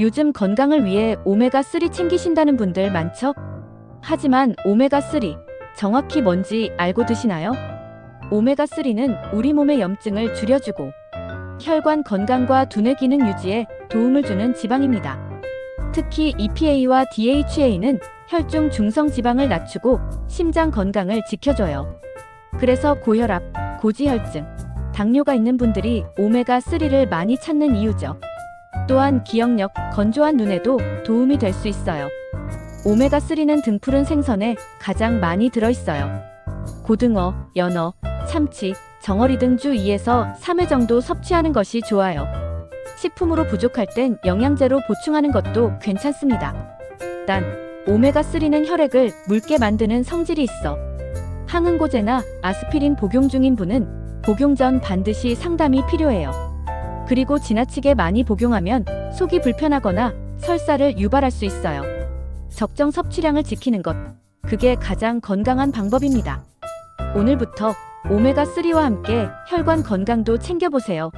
요즘 건강을 위해 오메가3 챙기신다는 분들 많죠? 하지만 오메가3 정확히 뭔지 알고 드시나요? 오메가3는 우리 몸의 염증을 줄여주고 혈관 건강과 두뇌 기능 유지에 도움을 주는 지방입니다. 특히 EPA와 DHA는 혈중 중성 지방을 낮추고 심장 건강을 지켜줘요. 그래서 고혈압, 고지혈증, 당뇨가 있는 분들이 오메가3를 많이 찾는 이유죠. 또한 기억력, 건조한 눈에도 도움이 될 수 있어요. 오메가3는 등푸른 생선에 가장 많이 들어있어요. 고등어, 연어, 참치, 정어리 등 주 2에서 3회 정도 섭취하는 것이 좋아요. 식품으로 부족할 땐 영양제로 보충하는 것도 괜찮습니다. 단, 오메가3는 혈액을 묽게 만드는 성질이 있어 항응고제나 아스피린 복용 중인 분은 복용 전 반드시 상담이 필요해요. 그리고 지나치게 많이 복용하면 속이 불편하거나 설사를 유발할 수 있어요. 적정 섭취량을 지키는 것, 그게 가장 건강한 방법입니다. 오늘부터 오메가3와 함께 혈관 건강도 챙겨보세요.